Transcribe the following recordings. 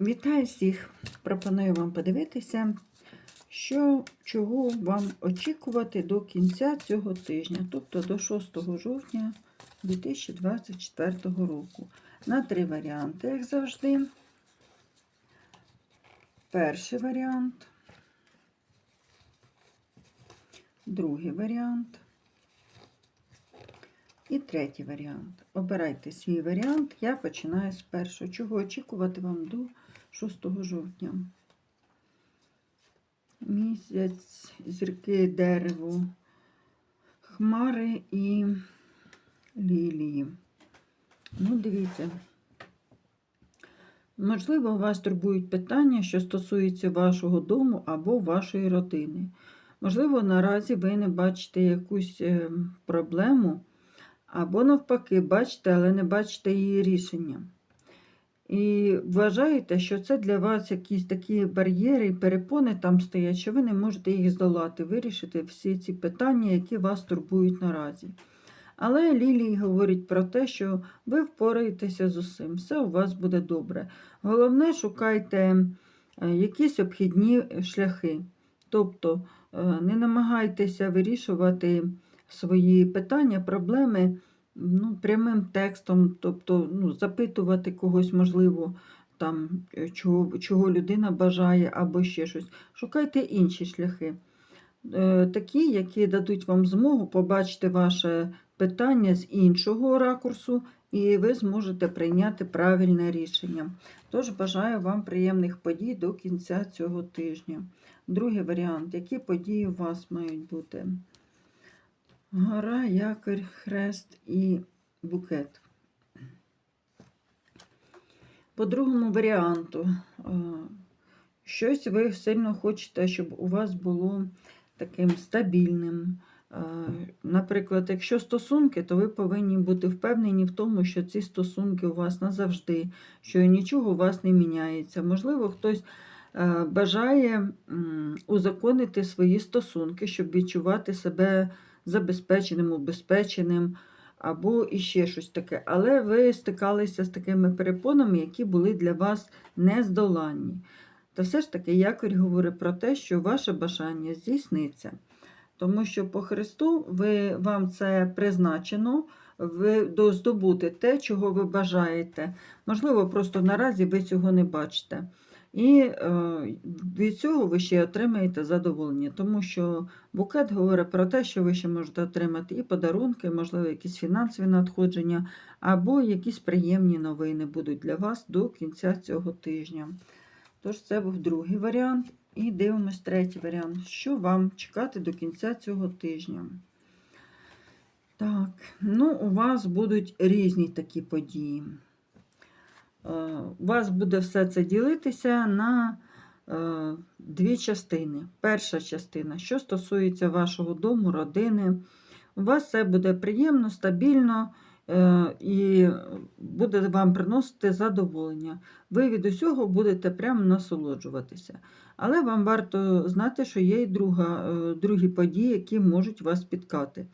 Вітаю всіх! Пропоную вам подивитися, що, чого вам очікувати до кінця цього тижня, тобто до 6 жовтня 2024 року. На три варіанти, як завжди. Перший варіант, другий варіант і третій варіант. Обирайте свій варіант. Я починаю з першого. Чого очікувати вам до 6 жовтня? Місяць, зірки, дерево, хмари і лілії. Ну, дивіться. Можливо, вас турбують питання, що стосуються вашого дому або вашої родини. Можливо, наразі ви не бачите якусь е, проблему, або навпаки, бачите, але не бачите її рішення. І вважаєте, що це для вас якісь такі бар'єри і перепони там стоять, що ви не можете їх здолати, вирішити всі ці питання, які вас турбують наразі. Але Лілії говорить про те, що ви впораєтеся з усім, все у вас буде добре. Головне, шукайте е, якісь обхідні шляхи. Тобто е, не намагайтеся вирішувати свої питання, проблеми ну, прямим текстом, тобто ну, запитувати когось, можливо, там, е, чого, чого людина бажає або ще щось. Шукайте інші шляхи. Е, Такі, які дадуть вам змогу побачити ваше питання з іншого ракурсу, і ви зможете прийняти правильне рішення. Тож бажаю вам приємних подій до кінця цього тижня. Другий варіант. Які події у вас мають бути? Гора, якорь, хрест і букет. По другому варіанту, е, щось ви сильно хочете, щоб у вас було таким стабільним. Е, Наприклад, якщо стосунки, то ви повинні бути впевнені в тому, що ці стосунки у вас назавжди, що нічого у вас не міняється. Можливо, хтось е, бажає узаконити свої стосунки, щоб відчувати себе забезпеченим, убезпеченим або іще щось таке. Але ви стикалися з такими перепонами, які були для вас нездоланні. Та все ж таки якорь говорить про те, що ваше бажання здійсниться. Тому що по Христу ви, вам це призначено, ви до- здобути те, чого ви бажаєте. Можливо, просто наразі ви цього не бачите. І е, від цього ви ще отримаєте задоволення, тому що букет говорить про те, що ви ще можете отримати і подарунки, можливо, якісь фінансові надходження, або якісь приємні новини будуть для вас до кінця цього тижня. Тож, це був другий варіант. І дивимось третій варіант. Що вам чекати до кінця цього тижня? Так, ну, у вас будуть різні такі події. У вас буде все це ділитися на е, дві частини. Перша частина, що стосується вашого дому, родини. У вас все буде приємно, стабільно е, і буде вам приносити задоволення. Ви від усього будете прямо насолоджуватися. Але вам варто знати, що є і друга, е, другі події, які можуть вас спіткати.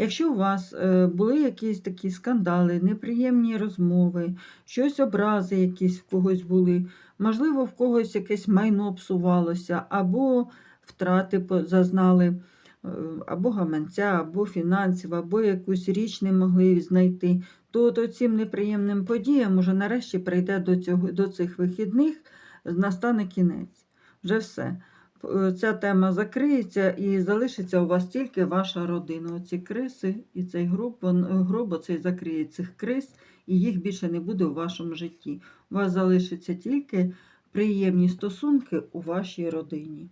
Якщо у вас е, були якісь такі скандали, неприємні розмови, щось образи якісь в когось були, можливо, в когось якесь майно псувалося, або втрати зазнали, е, або гаманця, або фінансів, або якусь річ не могли знайти, то, цим неприємним подіям уже нарешті прийде до, цього, до цих вихідних, настане кінець. Вже все. Е, Ця тема закриється і залишиться у вас тільки ваша родина. Оці криси і цей гроб, вон- гроб оцей закриє цих крис, і їх більше не буде у вашому житті. У вас залишиться тільки приємні стосунки у вашій родині.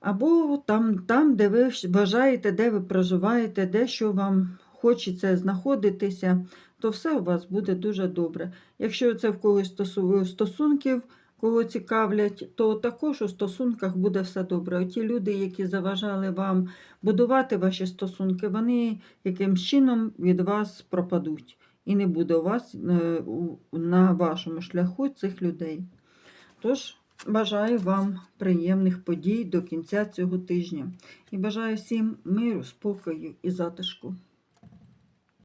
Або там, там, де ви бажаєте, де ви проживаєте, де що вам хочеться знаходитися, то все у вас буде дуже добре. Якщо це в когось стосу- стосунків, кого цікавлять, то також у стосунках буде все добре. Оті люди, які заважали вам будувати ваші стосунки, вони якимсь чином від вас пропадуть. І не буде у вас е, на вашому шляху цих людей. Тож, бажаю вам приємних подій до кінця цього тижня. І бажаю всім миру, спокою і затишку.